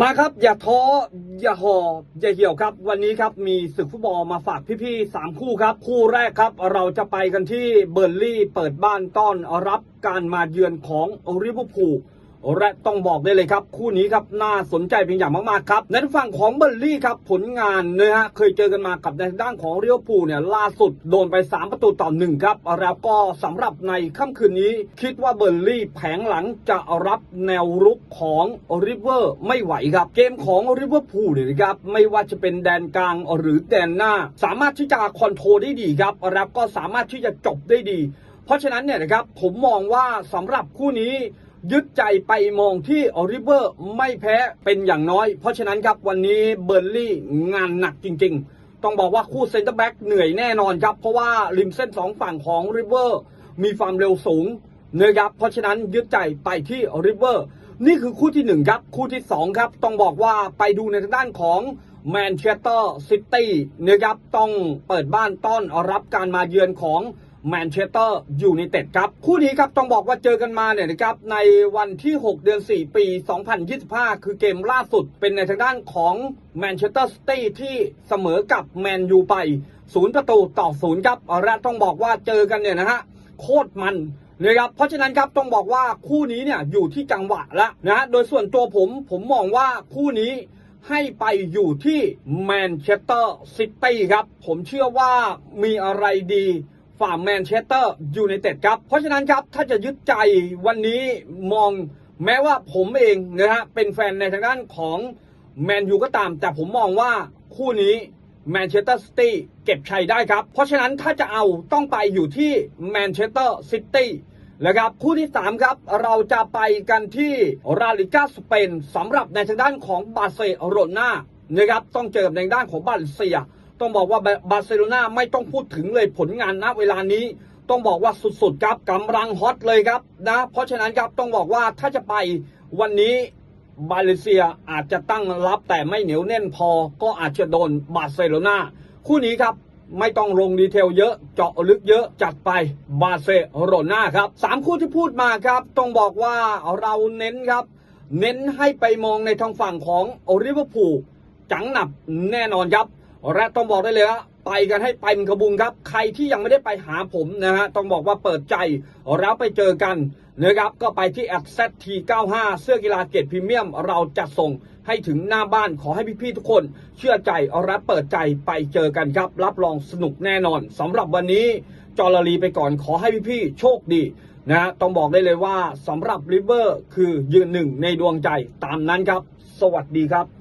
มาครับ อย่าท้ออย่าห่ออย่าเหี่ยวครับ วันนี้ครับมีศึกฟุตบอลมาฝากพี่ๆสามคู่ครับ คู่แรกครับ เราจะไปกันที่เบอร์ลี่เปิดบ้านต้อนรับการมาเยือนของริเวอร์พูล และต้องบอกได้เลยครับ คู่นี้ครับน่าสนใจเป็นอย่างมากๆครับในฝั่งของเบอร์ลี่ครับผลงานนะฮะเคยเจอกันมากับในด้านของเริเวอร์พูลเนี่ยล่าสุดโดนไป 3 ประตูต่อหนึ่งครับแล้วก็สำหรับในค่ำคืนนี้ คิดว่าเบอร์ลี่แผงหลังจะรับแนวรุกของริเวอร์ไม่ไหวครับ เกมของริเวอร์พูลเนี่ยครับไม่ว่าจะเป็นแดนกลางหรือแดนหน้า สามารถที่จะคอนโทรลได้ดีครับแล้วก็สามารถที่จะจบได้ดี เพราะฉะนั้นเนี่ยนะครับผมมองว่าสำหรับคู่นี้ ยึดใจไปมองที่ออริเวอร์ไม่แพ้เป็นอย่างน้อย เพราะฉะนั้นครับวันนี้เบอร์ลี่งานหนักจริง ๆ ต้องบอกว่าคู่เซนเตอร์แบ็กเหนื่อยแน่นอนครับ เพราะว่าริมเส้นสองฝั่งของริเวอร์มีความเร็วสูงเนะครับ เพราะฉะนั้นยึดใจไปที่ริเวอร์นี่คือคู่ที่หนึ่งครับคู่ที่สองครับต้องบอกว่าไปดูในทางด้านของแมนเชสเตอร์ซิตี้นะครับต้องเปิดบ้านต้อนรับการมาเยือนของ แมนเชสเตอร์ยูไนเต็ดครับ คู่นี้ครับต้องบอกว่าเจอกันมาเนี่ยนะครับในวันที่ 6 เดือน 4 ปี 2025 คือเกมล่าสุดเป็นในทางด้านของแมนเชสเตอร์ซิตี้ที่เสมอกับแมนยูไป 0 ประตูต่อ 0 ครับและต้องบอกว่าเจอกันเนี่ยนะฮะโคตรมันนะครับเพราะฉะนั้นครับต้องบอกว่าคู่นี้เนี่ยอยู่ที่จังหวะล้วนะฮะโดยส่วนตัวผมผมมองว่าคู่นี้ให้ไปอยู่ที่แมนเชสเตอร์ซิตี้ครับ ผมเชื่อว่ามีอะไรดี ฝ่าแมนเชสเตอร์ยูไนเต็ดครับ เพราะฉะนั้นครับถ้าจะยึดใจวันนี้มองแม้ว่าผมเองนะฮะเป็นแฟนในทางด้านของแมนยูก็ตาม แต่ผมมองว่าคู่นี้แมนเชสเตอร์ซิตี้เก็บชัยได้ครับ เพราะฉะนั้นถ้าจะเอาต้องไปอยู่ที่แมนเชสเตอร์ซิตี้นะครับคู่ที่ 3 ครับ เราจะไปกันที่ราลิกาสเปนสำหรับในทางด้านของบาร์เซโลนานะครับต้องเจอกับในด้านของบาเลเซีย ต้องบอกว่าบาร์เซโลนาไม่ต้องพูดถึงเลยผลงานณเวลานี้ ต้องบอกว่าสุดๆครับกำลังฮอตเลยครับนะเพราะฉะนั้นครับต้องบอกว่าถ้าจะไปวันนี้บาเลเซียอาจจะตั้งรับแต่ไม่เหนียวแน่นพอ ก็อาจจะโดนบาร์เซโลนาคู่นี้ครับไม่ต้องลงดีเทลเยอะเจาะลึกเยอะจัดไปบาร์เซโลนาครับสามคู่ที่พูดมาครับ ต้องบอกว่าเราเน้นครับ เน้นให้ไปมองในทางฝั่งของริเวอร์พูลจังหนับแน่นอนครับ และต้องบอกได้เลยว่าไปกันให้ไปมันกระบุงครับ ใครที่ยังไม่ได้ไปหาผมนะฮะต้องบอกว่าเปิดใจแล้วไปเจอกันนะครับก็ไปที่ a z t 95เสื้อกีฬาเกตพรีเมียม เราจะส่งให้ถึงหน้าบ้านขอให้พี่ๆทุกคนเชื่อใจและเปิดใจไปเจอกันครับ รับรองสนุกแน่นอนสำหรับวันนี้จอร์ลีไปก่อนขอให้พี่ๆโชคดีนะฮะต้องบอกได้เลยว่าสำหรับริเวอร์คือยืนหนึ่งในดวงใจตามนั้นครับ สวัสดีครับ